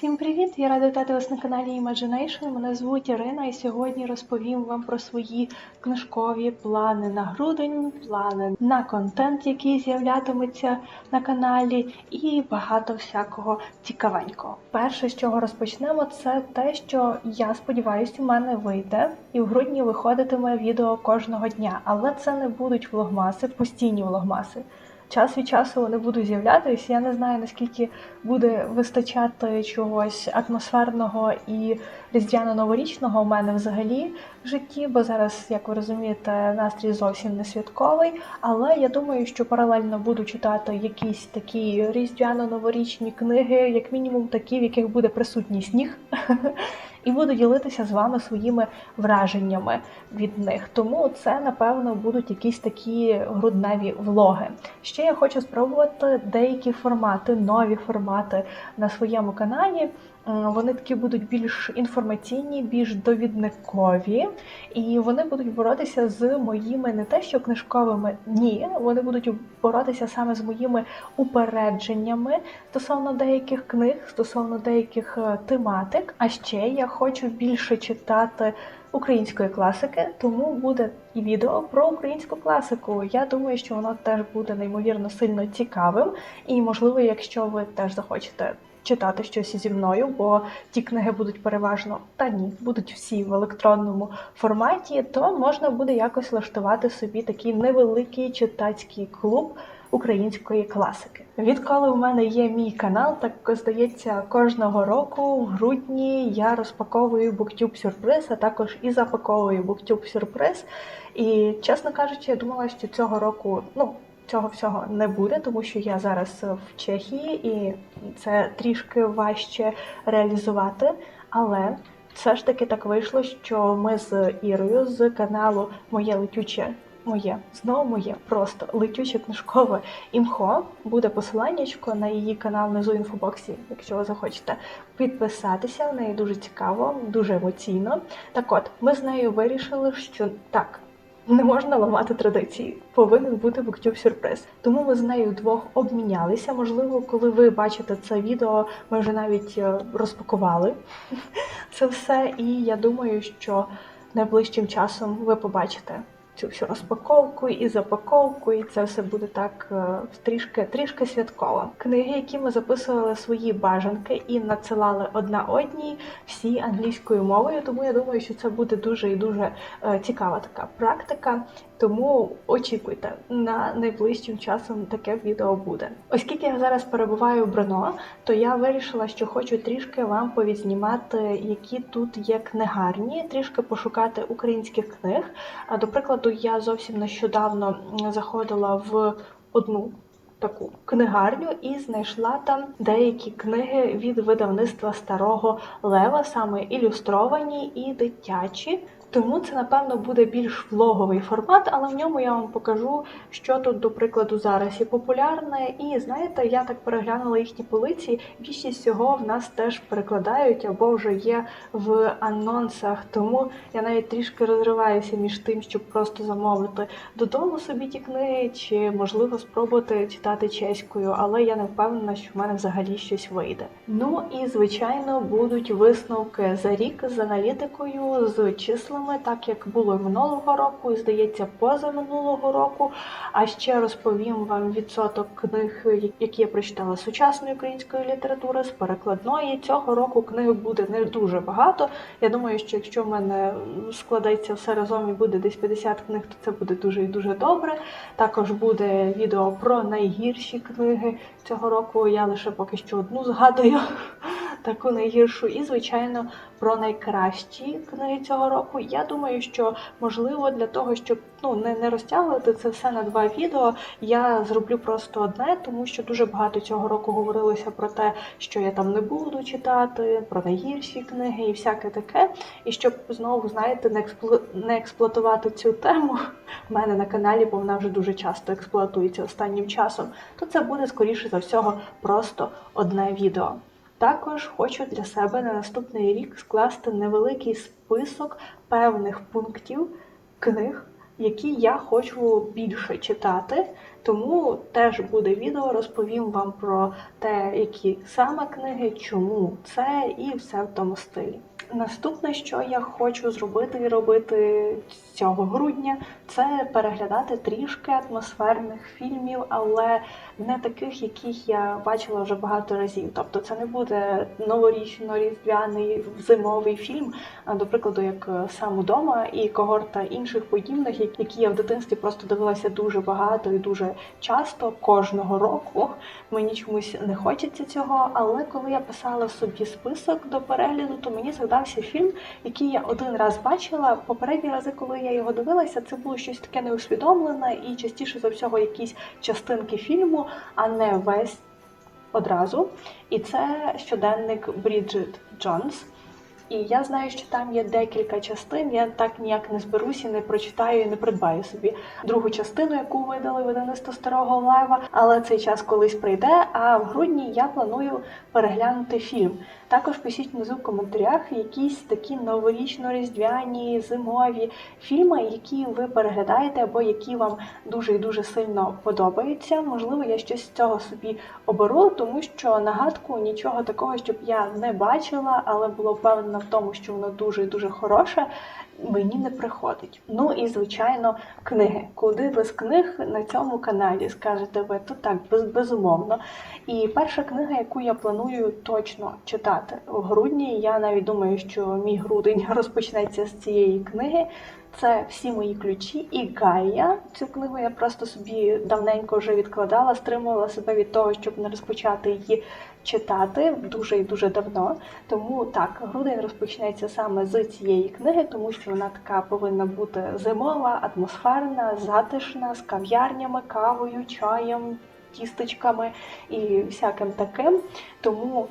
Всім привіт! Я рада вітати вас на каналі Imagination. Мене звуть Ірина, і сьогодні розповім вам про свої книжкові плани на грудень, плани на контент, який з'являтиметься на каналі, і багато всякого цікавенького. Перше, з чого розпочнемо, це те, що я сподіваюся, у мене вийде, і в грудні виходитиме відео кожного дня, але це не будуть влогмаси, постійні влогмаси. Час від часу вони будуть з'являтися. Я не знаю наскільки буде вистачати чогось атмосферного і різдвяно-новорічного у мене взагалі в житті, бо зараз, як ви розумієте, настрій зовсім не святковий. Але я думаю, що паралельно буду читати якісь такі різдвяно-новорічні книги, як мінімум такі, в яких буде присутній сніг. І буду ділитися з вами своїми враженнями від них. Тому це, напевно, будуть якісь такі грудневі влоги. Ще я хочу спробувати деякі формати, нові формати на своєму каналі. Вони такі будуть більш інформаційні, більш довідникові, і вони будуть боротися з моїми не те, що книжковими, ні, вони будуть боротися саме з моїми упередженнями стосовно деяких книг, стосовно деяких е, тематик. А ще я хочу більше читати. Української класики, тому буде і відео про українську класику. Я думаю, що воно теж буде неймовірно сильно цікавим, і можливо, якщо ви теж захочете читати щось зі мною, бо ті книги будуть переважно та ні, будуть всі в електронному форматі, то можна буде якось влаштувати собі такий невеликий читацький клуб. Української класики. Відколи у мене є мій канал, так здається, кожного року в грудні я розпаковую BookTube сюрприз, а також і запаковую BookTube сюрприз. І чесно кажучи, я думала, що цього року, ну цього всього не буде, тому що я зараз в Чехії і це трішки важче реалізувати. Але все ж таки так вийшло, що ми з Ірою з каналу Моє летюче. Моє знову моє просто летюче книжкове імхо. Буде посиланнячко на її канал внизу в інфобоксі, якщо ви захочете підписатися. В неї дуже цікаво, дуже емоційно. Так от, ми з нею вирішили, що так. Не можна ламати традиції, повинен бути буктюб сюрприз. Тому ми з нею двох обмінялися. Можливо, коли ви бачите це відео, ми вже навіть е, розпакували це все. І я думаю, що найближчим часом ви побачите цю всю розпаковку і запаковку, і це все буде так е, трішки трішки святково. Книги, які ми записували свої бажанки і надсилали одна одній, всі англійською мовою. Тому я думаю, що це буде дуже і дуже е, цікава така практика. Тому очікуйте, на найближчим часом таке відео буде. Оскільки я зараз перебуваю в Брно, то я вирішила, що хочу трішки вам повідзнімати, які тут є книгарні, трішки пошукати українських книг. До прикладу, я зовсім нещодавно заходила в одну. Таку книгарню і знайшла там деякі книги від видавництва старого лева, саме ілюстровані і дитячі. Тому це, напевно, буде більш влоговий формат, але в ньому я вам покажу, що тут, до прикладу, зараз є популярне. І знаєте, я так переглянула їхні полиці. Більшість всього в нас теж перекладають або вже є в анонсах. Тому я навіть трішки розриваюся між тим, щоб просто замовити додому собі ті книги, чи можливо спробувати читати чеською, але я не впевнена, що в мене взагалі щось вийде. Ну і звичайно будуть висновки за рік з аналітикою, з числами так як було і минулого року, і здається, позаминулого року. А ще розповім вам відсоток книг, які я прочитала з сучасної української літератури, з перекладної. Цього року книг буде не дуже багато. Я думаю, що якщо в мене складеться все разом і буде десь 50 книг, то це буде дуже і дуже добре. Також буде відео про найгірші книги цього року. Я лише поки що одну згадую. Таку найгіршу, і, звичайно, про найкращі книги цього року. Я думаю, що можливо для того, щоб ну не не розтягувати це все на два відео, я зроблю просто одне, тому що дуже багато цього року говорилося про те, що я там не буду читати, про найгірші книги і всяке таке. І щоб знову знаєте, не експлу... не експлуатувати цю тему в мене на каналі, бо вона вже дуже часто експлуатується останнім часом, то це буде скоріше за всього просто одне відео. Також хочу для себе на наступний рік скласти невеликий список певних пунктів книг, які я хочу більше читати. Тому теж буде відео, розповім вам про те, які саме книги, чому це і все в тому стилі. Наступне, що я хочу зробити і робити цього грудня, це переглядати трішки атмосферних фільмів, але не таких, яких я бачила вже багато разів. Тобто, це не буде новорічно-різдвяний зимовий фільм, до прикладу, як е, сам удома і когорта інших подібних, які я в дитинстві просто дивилася дуже багато і дуже часто кожного року. Мені чомусь не хочеться цього. Але коли я писала собі список до перегляду, то мені згадався фільм, який я один раз бачила. Попередні рази, коли я його дивилася, це було щось таке неусвідомлене і частіше за всього якісь частинки фільму, а не весь одразу. І це щоденник Бріджит Джонс. І я знаю, що там є декілька частин. Я так ніяк не зберусь і не прочитаю і не придбаю собі другу частину, яку видали видавництво старого лева. Але цей час колись прийде. А в грудні я планую переглянути фільм. Також пишіть внизу в коментарях якісь такі новорічно-різдвяні зимові фільми, які ви переглядаєте, або які вам дуже і дуже сильно подобаються. Можливо, я щось з цього собі оберу, тому що нагадку нічого такого, щоб я не бачила, але була впевнена в тому, що воно дуже і дуже хороше. Мені не приходить. Ну і звичайно, книги. Куди без книг на цьому каналі скажете ви, то так без, безумовно. І перша книга, яку я планую точно читати в грудні. Я навіть думаю, що мій грудень розпочнеться з цієї книги. Це всі мої ключі і Гая. Цю книгу я просто собі давненько вже відкладала, стримувала себе від того, щоб не розпочати її читати дуже і дуже давно. Тому так, грудень розпочнеться саме з цієї книги, тому що вона така повинна бути зимова, атмосферна, затишна, з кав'ярнями, кавою, чаєм, тістечками і всяким таким. Тому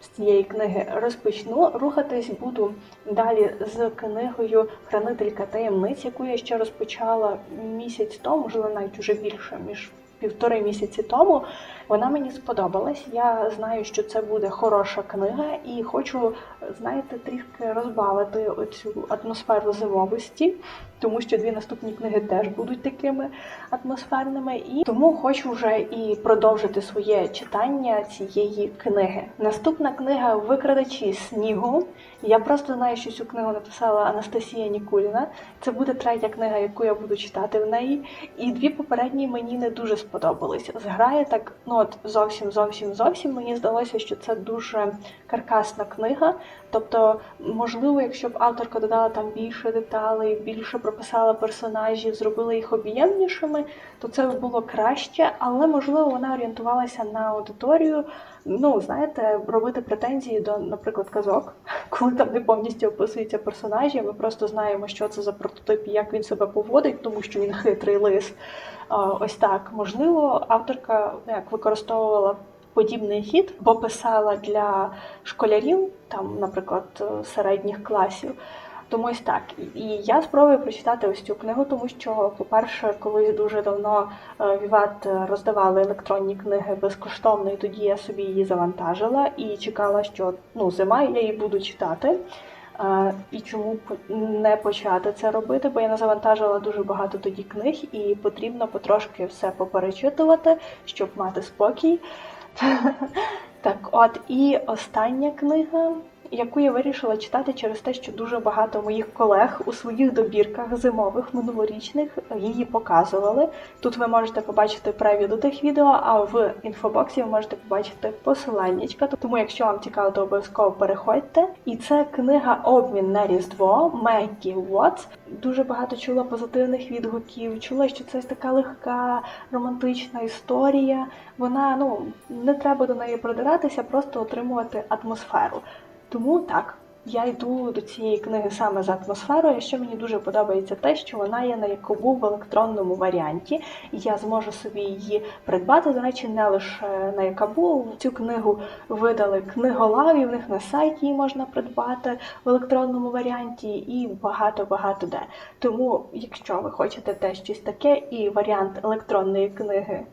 з цієї книги розпочну. Рухатись буду далі з книгою Хранителька таємниць, яку я ще розпочала місяць тому, можливо, навіть уже більше, між півтори місяці тому. Вона мені сподобалась. Я знаю, що це буде хороша книга, і хочу, знаєте, трішки розбавити оцю атмосферу зимовості, тому що дві наступні книги теж будуть такими атмосферними. І тому хочу вже і продовжити своє читання цієї книги. Наступна книга Викрадачі снігу. Я просто знаю, що цю книгу написала Анастасія Нікуліна. Це буде третя книга, яку я буду читати в неї. І дві попередні мені не дуже сподобались. Зграє так, ну от зовсім зовсім зовсім мені здалося, що це дуже каркасна книга. Тобто, можливо, якщо б авторка додала там більше деталей, більше прописала персонажів, зробила їх об'ємнішими, то це б було краще, але можливо вона орієнтувалася на аудиторію. Ну, знаєте, робити претензії до, наприклад, казок, коли там не повністю описуються персонажі. Ми просто знаємо, що це за прототип і як він себе поводить, тому що він хитрий лис. Ось так. Можливо, авторка ну, як використовувала подібний хід, бо писала для школярів, там, наприклад, середніх класів. Тому ось так. І я спробую прочитати ось цю книгу, тому що, по-перше, колись дуже давно Віват роздавали електронні книги безкоштовно, і тоді я собі її завантажила і чекала, що ну, зима, я її буду читати. І чому не почати це робити? Бо я не завантажила дуже багато тоді книг, і потрібно потрошки все поперечитувати, щоб мати спокій. Так, от і остання книга яку я вирішила читати через те, що дуже багато моїх колег у своїх добірках зимових минулорічних її показували. Тут ви можете побачити прев'ю до тих відео, а в інфобоксі ви можете побачити посиланнячка. Тому, якщо вам цікаво, то обов'язково переходьте. І це книга Обмін на Різдво Мегі Уотс. Дуже багато чула позитивних відгуків. Чула, що це така легка романтична історія. Вона ну не треба до неї продиратися, просто отримувати атмосферу. Тому так, я йду до цієї книги саме за атмосферою. Що мені дуже подобається те, що вона є на якобу в електронному варіанті, і я зможу собі її придбати. До речі, не лише на якабу. Цю книгу видали книголаві, в них на сайті її можна придбати в електронному варіанті і багато-багато де. Тому, якщо ви хочете те щось таке, і варіант електронної книги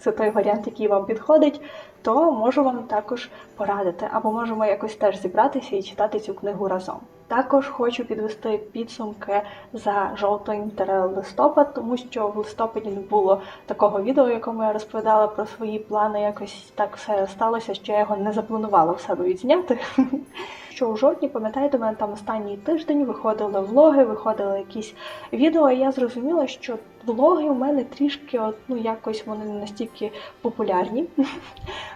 це той варіант, який вам підходить то можу вам також порадити, або можемо якось теж зібратися і читати цю книгу разом. Також хочу підвести підсумки за жовтень листопад, тому що в листопаді не було такого відео, в якому я розповідала про свої плани. Якось так все сталося, що я його не запланувала в себе відзняти. Що у жовтні, пам'ятаєте, мене там останній тиждень виходили влоги, виходили якісь відео, і я зрозуміла, що влоги у мене трішки, от, ну якось вони не настільки популярні.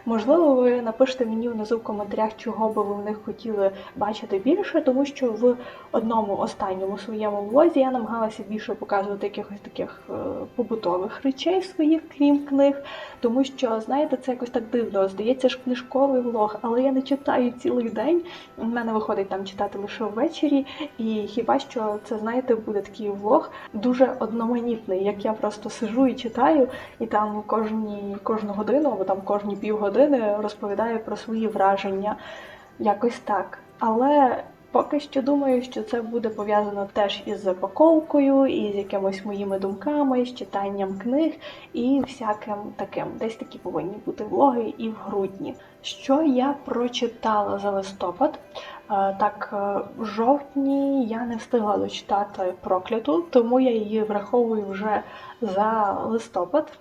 Можливо, ви напишете мені внизу в коментарях, чого би ви в них хотіли бачити більше, тому що в одному останньому своєму влозі я намагалася більше показувати якихось таких е, побутових речей своїх, крім книг. Тому що, знаєте, це якось так дивно. Здається ж книжковий влог, але я не читаю цілий день. У мене виходить там читати лише ввечері, і хіба що це, знаєте, буде такий влог дуже одноманітний, як я просто сижу і читаю, і там кожні кожну годину або там кожні півгодини розповідаю про свої враження. Якось так. Але поки що думаю, що це буде пов'язано теж із запаковкою, і з якимось моїми думками, з читанням книг і всяким таким. Десь такі повинні бути влоги і в грудні. Що я прочитала за листопад? Е, Так, е, в жовтні я не встигла дочитати прокляту, тому я її враховую вже за листопад.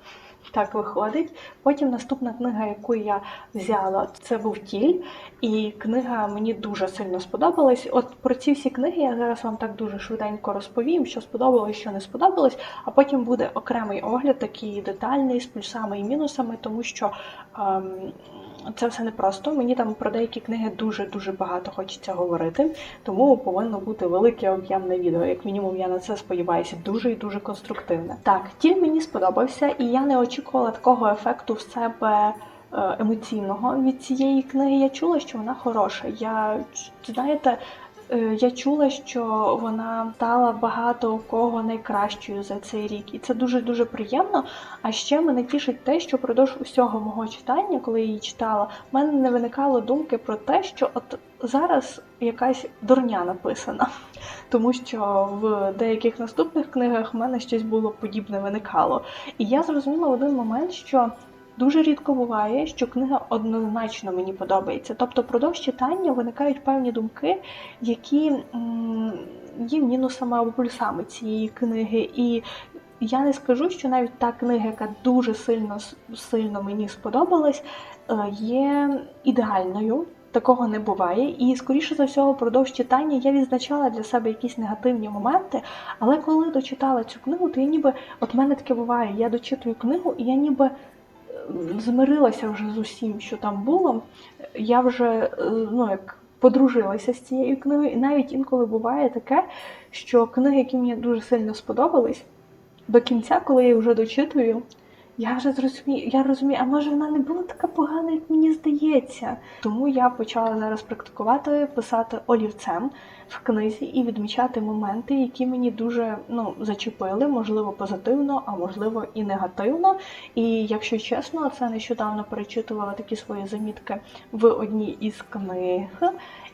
Так виходить. Потім наступна книга, яку я взяла, це був тіль, і книга мені дуже сильно сподобалась. От про ці всі книги я зараз вам так дуже швиденько розповім, що сподобалось, що не сподобалось. А потім буде окремий огляд, такий детальний з плюсами і мінусами, тому що ем, це все непросто. Мені там про деякі книги дуже дуже багато хочеться говорити, тому повинно бути велике об'ємне відео. Як мінімум, я на це сподіваюся, дуже і дуже конструктивне. Так, тіль мені сподобався, і я не очікувала такого ефекту в себе. е, Емоційного від цієї книги я чула, що вона хороша. Я знаєте, я чула, що вона стала багато у кого найкращою за цей рік, і це дуже дуже приємно. А ще мене тішить те, що впродовж усього мого читання, коли я її читала, в мене не виникало думки про те, що от зараз якась дурня написана. Тому що в деяких наступних книгах в мене щось було подібне виникало. І я зрозуміла в один момент, що дуже рідко буває, що книга однозначно мені подобається. Тобто, впродовж читання виникають певні думки, які є мінусами або плюсами цієї книги. І я не скажу, що навіть та книга, яка дуже сильно сильно мені сподобалась, е, є ідеальною. Такого не буває, і скоріше за всього, впродовж читання я відзначала для себе якісь негативні моменти. Але коли дочитала цю книгу, то я ніби от мене таке буває. Я дочитую книгу, і я ніби змирилася вже з усім, що там було. Я вже е, ну як подружилася з цією книгою, і навіть інколи буває таке, що книги, які мені дуже сильно сподобались, до кінця, коли я вже дочитую. Я вже зрозумію, я розумію, а може вона не була така погана, як мені здається. Тому я почала зараз практикувати писати олівцем в книзі і відмічати моменти, які мені дуже ну зачепили, можливо, позитивно, а можливо і негативно. І якщо чесно, це нещодавно перечитувала такі свої замітки в одній із книг.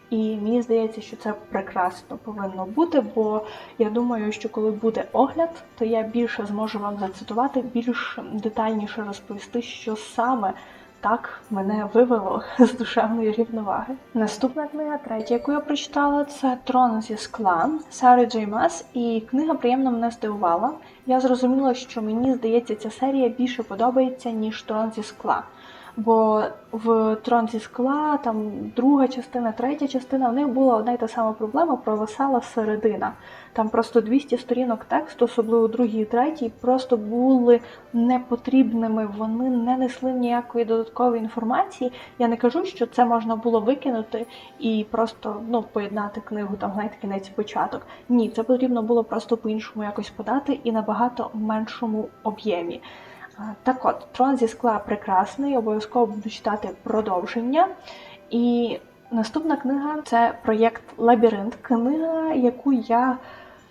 І мені здається, що це прекрасно повинно бути, бо я думаю, що коли буде огляд, то я більше зможу вам зацитувати, більш детальніше розповісти, що саме так мене вивело з душевної рівноваги. Наступна книга, третя, яку я прочитала, це Трон зі скла Сари Джей Мас, і книга приємно мене здивувала. Я зрозуміла, що мені здається, ця серія більше подобається, ніж Трон зі скла. Бо в трон зі скла, там друга частина, третя частина, в них була одна й та сама проблема провисала середина. Там просто 200 сторінок тексту, особливо другій і третій, просто були непотрібними. Вони не несли ніякої додаткової інформації. Я не кажу, що це можна було викинути і просто ну поєднати книгу, там знаєте, кінець початок. Ні, це потрібно було просто по-іншому якось подати і набагато меншому об'ємі. Так от, трон зі скла прекрасний, обов'язково буду читати продовження. І наступна книга це проєкт Лабіринт. Книга, яку я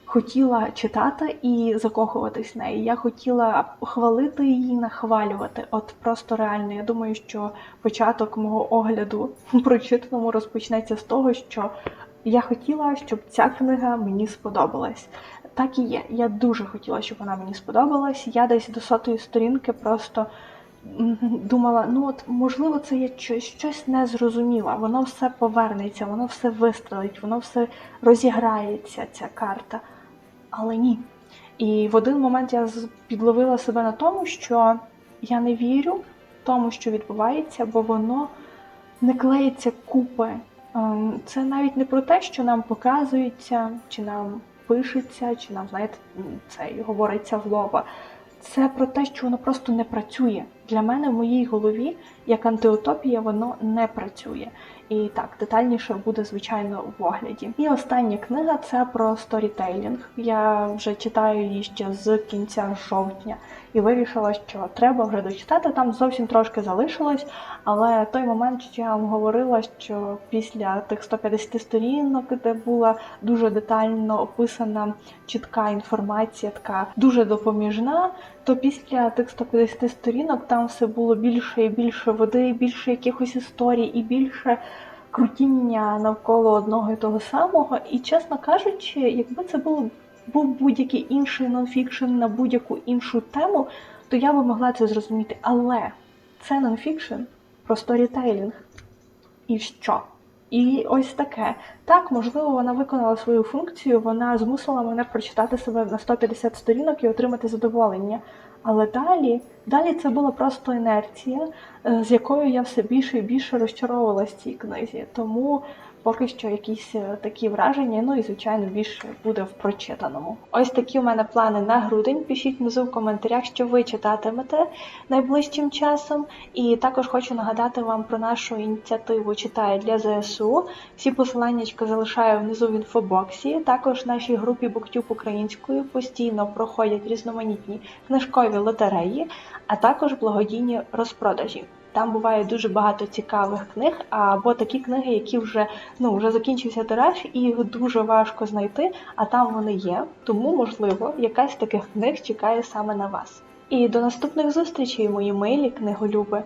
хотіла читати і закохуватись в неї. Я хотіла хвалити її, нахвалювати. От просто реально. Я думаю, що початок мого огляду прочитаному розпочнеться з того, що я хотіла, щоб ця книга мені сподобалась. Так і є. Я дуже хотіла, щоб вона мені сподобалась. Я десь до сотої сторінки просто думала, ну от можливо, це є щось, щось незрозуміле, воно все повернеться, воно все вистрелить, воно все розіграється, ця карта. Але ні. І в один момент я підловила себе на тому, що я не вірю тому, що відбувається, бо воно не клеїться купи. Ем, Це навіть не про те, що нам показується, чи нам пишеться, чи нам, знаєте, це говориться в лоба. Це про те, що воно просто не працює. Для мене в моїй голові, як антиутопія, воно не працює. І так, детальніше буде, звичайно, в огляді. І остання книга це про сторітейлінг. Я вже читаю її ще з кінця жовтня і вирішила, що треба вже дочитати. Там зовсім трошки залишилось, але той момент, що я вам говорила, що після тих 150 сторінок, де була дуже детально описана чітка інформація, така дуже допоміжна, то після тих 150 сторінок там все було більше і більше води, більше якихось історій і більше крутіння навколо одного і того самого. І чесно кажучи, якби це було був будь-який інший нонфікшн на будь-яку іншу тему, то я би могла це зрозуміти. Але це нонфікшн про сторітейлінг. І що? І ось таке. Так, можливо, вона виконала свою функцію, вона змусила мене прочитати себе на 150 сторінок і отримати задоволення. Але далі, далі це була просто інерція, е, з якою я все більше і більше розчаровувалася в цій книзі. Тому поки що якісь е, такі враження, ну і звичайно більше буде в прочитаному. Ось такі у мене плани на грудень. Пишіть внизу в коментарях, що ви читатимете найближчим часом. І також хочу нагадати вам про нашу ініціативу Читає для ЗСУ. Всі посилання залишаю внизу в інфобоксі. Також в нашій групі BookTube українською постійно проходять різноманітні книжкові лотереї, а також благодійні розпродажі. Там буває дуже багато цікавих книг, або такі книги, які вже ну вже закінчився тираж, і їх дуже важко знайти, а там вони є. Тому, можливо, якась з таких книг чекає саме на вас. І до наступних зустрічей, мої милі книголюби!